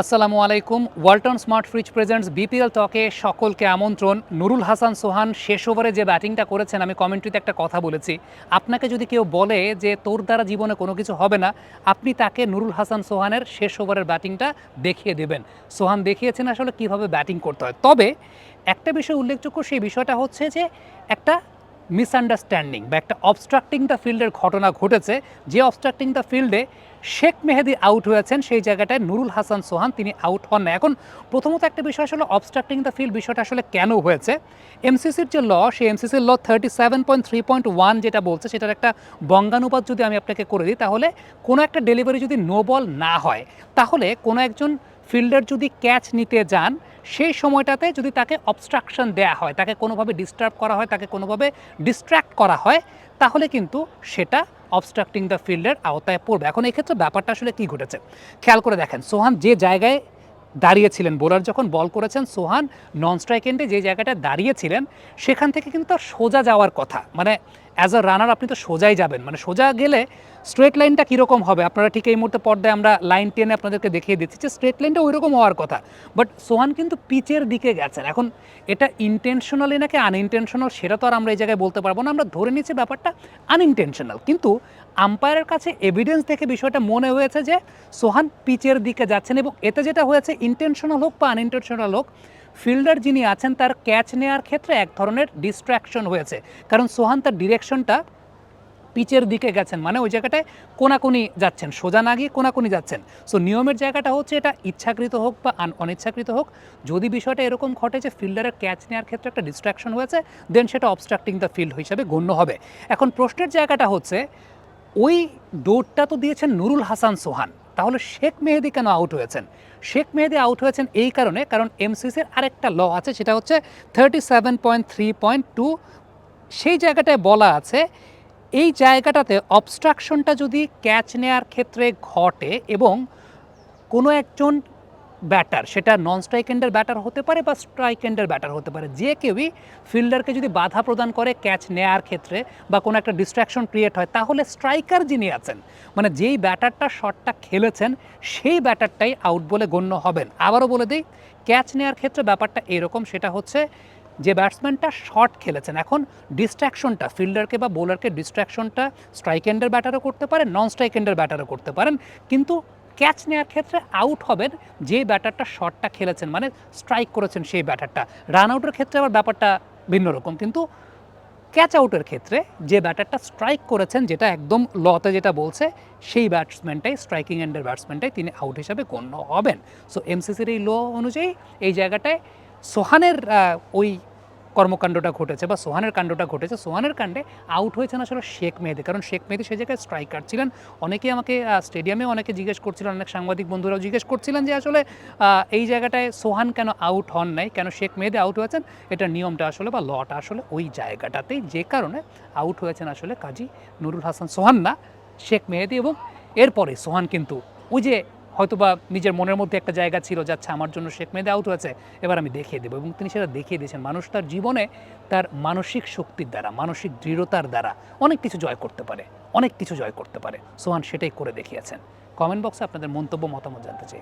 আসসালামু আলাইকুম। Walton smart fridge presents BPL টকে সকলকে আমন্ত্রণ। নুরুল হাসান সোহান শেষ ওভারে যে ব্যাটিংটা করেছেন, আমি কমেন্ট্রিতে একটা কথা বলেছি। আপনাকে যদি কেউ বলে যে তোর দ্বারা জীবনে কোনো কিছু হবে না, আপনি তাকে নুরুল হাসান সোহানের শেষ ওভারের ব্যাটিংটা দেখিয়ে দেবেন। সোহান দেখিয়েছেন আসলে কীভাবে ব্যাটিং করতে হয়। তবে একটা বিষয় উল্লেখযোগ্য, সেই বিষয়টা হচ্ছে যে একটা মিসআন্ডারস্ট্যান্ডিং বা একটা অবস্ট্রাক্টিং দ্য ফিল্ডের ঘটনা ঘটেছে। যে অবস্ট্রাক্টিং দ্য ফিল্ডে শেখ মেহেদি আউট হয়েছেন, সেই জায়গাটায় নুরুল হাসান সোহান, তিনি আউট হন না এখন প্রথমত একটা বিষয় আসলে অবস্ট্রাক্টিং দ্য ফিল্ড বিষয়টা আসলে কেন হয়েছে? এমসিসির যে ল সেই এমসিসির law thirty seven point three point one যেটা বলছে, সেটার একটা বঙ্গানুবাদ যদি আমি আপনাকে করে দিই, তাহলে কোনো একটা ডেলিভারি যদি নো বল না হয়, তাহলে কোনো একজন ফিল্ডার যদি ক্যাচ নিতে যান, সেই সময়টাতে যদি তাকে অবস্ট্রাকশন দেয়া হয়, তাকে কোনোভাবে ডিস্টার্ব করা হয়, তাকে কোনোভাবে ডিস্ট্র্যাক্ট করা হয়, তাহলে কিন্তু সেটা অবস্ট্রাক্টিং দ্য ফিল্ডের আওতায় পড়বে। এখন এই ক্ষেত্রে ব্যাপারটা আসলে কী ঘটেছে? খেয়াল করে দেখেন, সোহান যে জায়গায় দাঁড়িয়েছিলেন, বোলার যখন বল করেছেন, সোহান নন স্ট্রাইক এন্ডে যে জায়গাটা দাঁড়িয়েছিলেন, সেখান থেকে কিন্তু তার সোজা যাওয়ার কথা মানে অ্যাজ আ রানার আপনি তো সোজাই যাবেন। মানে সোজা গেলে স্ট্রেট লাইনটা কীরকম হবে? আপনারা ঠিক এই মুহূর্তে পর্দায় আমরা লাইন টেনে আপনাদেরকে দেখিয়ে দিচ্ছি যে স্ট্রেট লাইনটা ওই রকম হওয়ার কথা। বাট সোহান কিন্তু পিচের দিকে গেছেন। এখন এটা ইন্টেনশনালি নাকি আনইনটেনশনাল সেটা তো আর আমরা এই জায়গায় বলতে পারব না। আমরা ধরে নিচ্ছি ব্যাপারটা আনইনটেনশনাল কিন্তু আম্পায়ারের কাছে এভিডেন্স দেখে বিষয়টা মনে হয়েছে যে সোহান পিচের দিকে যাচ্ছেন এবং এতে যেটা হয়েছে ইন্টেনশনাল হোক বা আনইনটেনশনাল হোক ফিল্ডার যিনি আছেন, তার ক্যাচ নেওয়ার ক্ষেত্রে এক ধরনের ডিস্ট্র্যাকশন হয়েছে। কারণ সোহান তার ডিরেকশনটা পিচের দিকে গেছেন মানে ওই জায়গাটায় কোনাকুনি যাচ্ছেন, সোজা না গিয়ে কোনাকুনি যাচ্ছেন। সো নিয়মের জায়গাটা হচ্ছে এটা ইচ্ছাকৃত হোক বা অনিচ্ছাকৃত হোক, যদি বিষয়টা এরকম ঘটে যে ফিল্ডারের ক্যাচ নেওয়ার ক্ষেত্রে একটা ডিস্ট্রাকশন হয়েছে দেন সেটা অবস্ট্রাক্টিং দ্য ফিল্ড হিসাবে গণ্য হবে। এখন প্রশ্নের জায়গাটা হচ্ছে, ওই দৌড়টা তো দিয়েছেন নুরুল হাসান সোহান। তাহলে শেখ মেহেদি কেন আউট হয়েছেন? শেখ মেহেদি আউট হয়েছেন এই কারণে কারণ এমসিসির আরেকটা ল আছে, সেটা হচ্ছে thirty seven point three point two সেই জায়গাটায় বলা আছে, এই জায়গাটাতে অবস্ট্রাকশনটা যদি ক্যাচ নেয়ার ক্ষেত্রে ঘটে এবং কোনো একজন ব্যাটার, সেটা নন স্ট্রাইক এন্ডের ব্যাটার হতে পারে বা স্ট্রাইক এন্ডের ব্যাটার হতে পারে। যে কেউই ফিল্ডারকে যদি বাধা প্রদান করে ক্যাচ নেয়ার ক্ষেত্রে বা কোনো একটা ডিস্ট্রাকশন ক্রিয়েট হয়, তাহলে স্ট্রাইকার যিনি আছেন মানে যেই ব্যাটারটা শটটা খেলেছেন, সেই ব্যাটারটাই আউট বলে গণ্য হবেন। আবারও বলে দিই ক্যাচ নেয়ার ক্ষেত্রে ব্যাপারটা এরকম, সেটা হচ্ছে যে ব্যাটসম্যানটা শট খেলেছেন, এখন ডিস্ট্রাকশনটা ফিল্ডারকে বা বোলারকে ডিস্ট্রাকশনটা স্ট্রাইক এন্ডের ব্যাটারও করতে পারেন নন স্ট্রাইক এন্ডের ব্যাটারও করতে পারেন, কিন্তু ক্যাচ নেওয়ার ক্ষেত্রে আউট হবেন যে ব্যাটারটা শটটা খেলেছেন মানে স্ট্রাইক করেছেন সেই ব্যাটারটা। রান আউটের ক্ষেত্রে আবার ব্যাপারটা ভিন্ন রকম, কিন্তু ক্যাচ আউটের ক্ষেত্রে যে ব্যাটারটা স্ট্রাইক করেছেন, যেটা একদম লতে যেটা বলছে, সেই ব্যাটসম্যানটাই, স্ট্রাইকিং এন্ডের ব্যাটসম্যানটাই তিনি আউট হিসাবে গণ্য হবেন। সো এমসিসির এই ল অনুযায়ী এই জায়গাটায় সোহানের ওই কর্মকাণ্ডটা ঘটেছে বা সোহানের কাণ্ডটা ঘটেছে, সোহানের কাণ্ডে আউট হয়েছেন আসলে শেখ মেহেদি। কারণ শেখ মেহেদি সেই জায়গায় স্ট্রাইকার ছিলেন। অনেকেই আমাকে স্টেডিয়ামে অনেকে জিজ্ঞেস করছিলেন, অনেক সাংবাদিক বন্ধুরাও জিজ্ঞেস করছিলেন যে আসলে এই জায়গাটায় সোহান কেন আউট হন নাই? কেন শেখ মেহেদি আউট হয়েছেন? এটা নিয়মটা আসলে বা লটা আসলে ওই জায়গাটাতেই যে কারণে আউট হয়েছেন আসলে কাজী নুরুল হাসান সোহান না, শেখ মেহেদি এবং এরপরে সোহান কিন্তু। ওই যে হয়তোবা নিজের মনের মধ্যে একটা জায়গা ছিল যাচ্ছে আমার জন্য শেখ মেহেদি আউট হয়েছে, এবার আমি দেখিয়ে দেবো। এবং তিনি সেটা দেখিয়ে দিয়েছেন। মানুষ তার জীবনে তার মানসিক শক্তির দ্বারা, মানসিক দৃঢ়তার দ্বারা অনেক কিছু জয় করতে পারে, অনেক কিছু জয় করতে পারে। সোহান সেটাই করে দেখিয়েছেন। কমেন্ট বক্সে আপনাদের মন্তব্য, মতামত জানতে চাই।